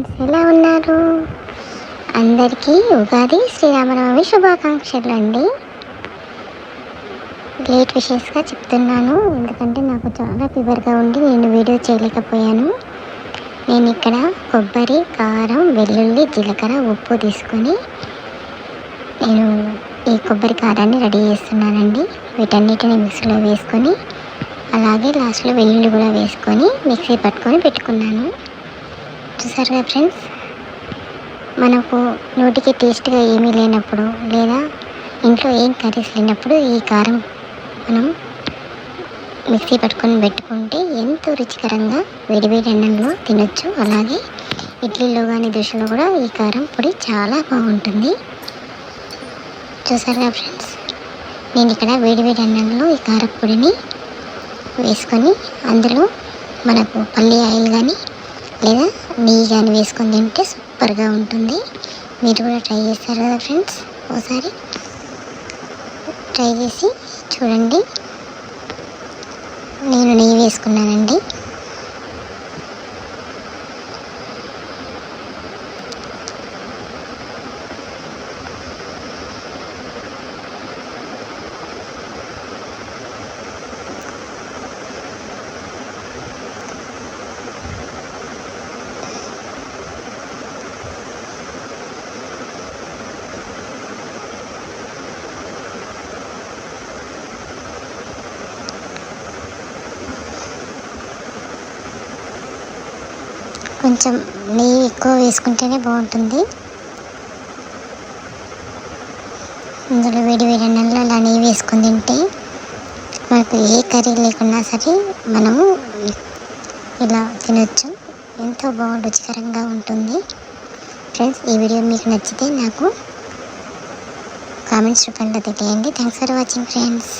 Friends ఎలా ఉన్నారు? అందరికీ ఉగాది శ్రీరామనవమి శుభాకాంక్షలు అండి. లేట్ విషయస్గా చెప్తున్నాను ఎందుకంటే నాకు చాలా ఫీవర్గా ఉండి నేను వీడియో చేయలేకపోయాను. నేను ఇక్కడ కొబ్బరి కారం వెల్లుల్లి జీలకర్ర ఉప్పు తీసుకొని నేను ఈ కొబ్బరి కారాన్ని రెడీ చేస్తున్నానండి. వీటన్నిటిని మిక్సీలో వేసుకొని అలాగే లాస్ట్లో వెల్లుల్లి కూడా వేసుకొని మిక్సీ పట్టుకొని పెట్టుకున్నాను. చూసారుగా ఫ్రెండ్స్ మనకు నోటికి టేస్ట్గా ఏమీ లేనప్పుడు లేదా ఇంట్లో ఏం కర్రీస్ లేనప్పుడు ఈ కారం మనం మిక్సీ పట్టుకొని పెట్టుకుంటే ఎంతో రుచికరంగా వేడివేడి అన్నంలో తినొచ్చు. అలాగే ఇడ్లీలో కానీ దోశలో కూడా ఈ కారం పొడి చాలా బాగుంటుంది. చూసారుగా ఫ్రెండ్స్ నేను ఇక్కడ వేడివేడి అన్నంలో ఈ కారపొడిని వేసుకొని అందులో మనకు పల్లి ఆయిల్ కానీ లేదా నెయ్యి కానీ వేసుకొని తింటే సూపర్గా ఉంటుంది. మీరు కూడా ట్రై చేస్తారు కదా ఫ్రెండ్స్? ఒకసారి ట్రై చేసి చూడండి. నేను నెయ్యి వేసుకున్నానండి. కొంచెం నెయ్యి ఎక్కువ వేసుకుంటేనే బాగుంటుంది. ఇందులో వేడి వేడి అన్నంలో అలా నెయ్యి వేసుకొని తింటే మనకు ఏ కర్రీ లేకున్నా సరే మనము ఇలా తినొచ్చు. ఎంతో బాగా రుచికరంగా ఉంటుంది. ఫ్రెండ్స్ ఈ వీడియో మీకు నచ్చితే నాకు కామెంట్స్ రూపంలో తెలియండి. Thanks for watching friends